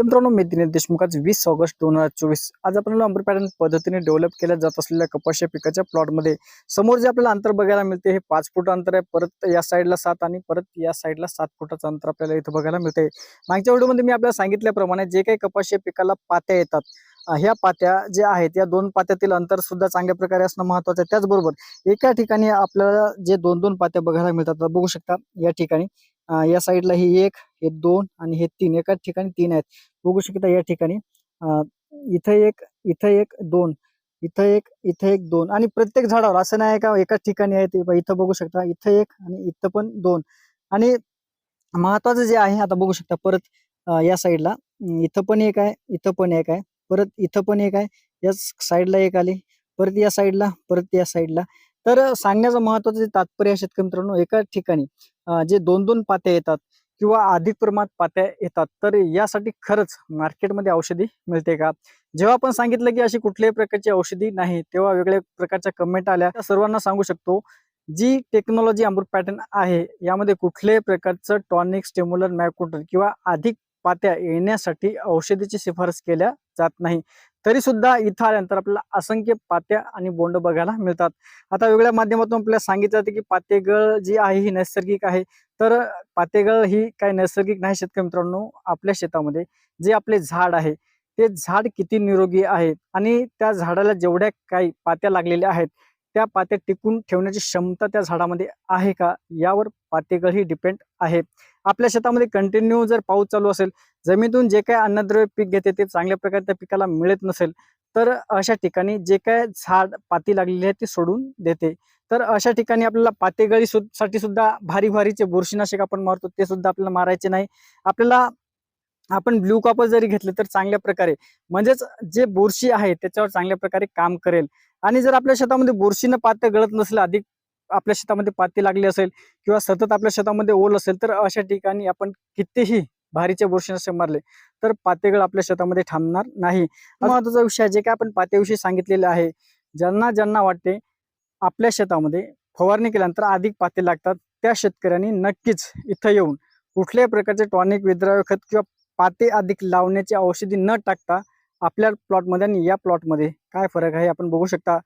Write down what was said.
तर मित्रांनो मी दिनेश देशमुख आज वीस ऑगस्ट दोन हजार चोवीस. आज आपल्याला अंबर पॅटर्न पद्धतीने डेव्हलप केल्या जात असलेल्या कपाशी पिकाच्या प्लॉटमध्ये समोर जे आपल्याला अंतर बघायला मिळते हे पाच फूट अंतर आहे. परत या साईडला सात आणि परत या साईडला सात फुटाचं अंतर आपल्याला इथं बघायला मिळते. मागच्या व्हिडिओमध्ये मी आपल्याला सांगितल्याप्रमाणे जे काही कपाशी पिकाला पात्या येतात ह्या पात्या जे आहेत या दोन पात्यातील अंतर सुद्धा चांगल्या प्रकारे असणं महत्वाचं आहे. त्याचबरोबर एका ठिकाणी आपल्याला जे दोन दोन पात्या बघायला मिळतात बघू शकता या ठिकाणी. या साईडला हे एक हे दोन आणि हे तीन. एकाच ठिकाणी तीन आहेत. बघू शकता या ठिकाणी. इथं एक इथं एक दोन. इथं एक इथं एक दोन. आणि प्रत्येक झाडावर असं नाही का एकाच ठिकाणी आहे ते. इथं बघू शकता. इथं एक आणि इथं पण दोन. आणि महत्वाचं जे आहे आता बघू शकता परत या साईडला. इथं पण एक आहे इथं पण एक आहे. परत इथं पण एक आहे. या साईडला एक आली. परत या साईडला परत या साईडला. तर सांगण्याचं महत्वाचं तात्पर्य आहे शेतकरी मित्रांनो एका ठिकाणी जे दोन दोन पात्या येतात किंवा अधिक प्रमाणात पात्या येतात तर यासाठी खरंच मार्केटमध्ये औषधी मिळते का? जेव्हा आपण सांगितलं की अशी कुठल्याही प्रकारची औषधी नाही तेव्हा वेगळ्या प्रकारच्या कमेंट आल्या. त्या सर्वांना सांगू शकतो जी टेक्नॉलॉजी अमृत पॅटर्न आहे यामध्ये कुठल्याही प्रकारचं टॉनिक स्टेम्युलर मॅकोटर किंवा अधिक पात्या येण्यासाठी औषधीची शिफारस केल्या जात नाही. तरी सुद्धा इथं आल्यानंतर आपल्याला असंख्य पात्या आणि बोंड बघायला मिळतात. आता वेगळ्या माध्यमातून आपल्याला सांगितलं जातं की पातेगळ जी आहे ही नैसर्गिक आहे. तर पातेगळ ही काही नैसर्गिक नाही शेतकरी मित्रांनो आपल्या शेतामध्ये. जे आपले झाड आहे ते झाड किती निरोगी आहे? आणि त्या झाडाला जेवढ्या काही पात्या लागलेल्या आहेत त्या पात्या टिकून ठेवण्याची क्षमता त्या झाडामध्ये आहे का? यावर पातेगळ ही डिपेंड आहे. आपल्या शेतामध्ये कंटिन्यू जर पाऊस चालू असेल जमिनीतून जे काय अन्नद्रव्य पीक घेते ते चांगल्या प्रकारे त्या पिकाला मिळत नसेल तर अशा ठिकाणी जे काय झाड पाती लागलेली आहे ती सोडून देते. तर अशा ठिकाणी आपल्याला पातेगळी सु- साठी सुद्धा भारी भारीचे बुरशीनाशक आपण मारतो ते सुद्धा आपल्याला मारायचे नाही. आपल्याला आपण ब्ल्यू कॉपर जरी घेतले तर चांगल्या प्रकारे म्हणजेच जे बुरशी आहे त्याच्यावर चांगल्या प्रकारे काम करेल. आणि जर आपल्या शेतामध्ये बुरशीनं पाते गळत नसेल अधिक आपल्या शेतामध्ये पाती लागली असेल किंवा सतत आपल्या शेतामध्ये ओल असेल तर अशा ठिकाणी आपण कितीही भारीच्या बुरशीनाशक मारले तर पातेगळ आपल्या शेतामध्ये थांबणार नाही. महत्त्वाचा विषय जे काय आपण पात्याविषयी सांगितलेले आहे. ज्यांना ज्यांना वाटते आपल्या शेतामध्ये फवारणी केल्यानंतर अधिक पाते लागतात त्या शेतकऱ्यांनी नक्कीच इथं येऊन कुठल्याही प्रकारचे टॉनिक विद्राव्य खत किंवा पाते अधिक लावण्याची औषधी न टाकता आपल्या प्लॉटमध्ये आणि या प्लॉटमध्ये काय फरक आहे? आपण बघू शकता.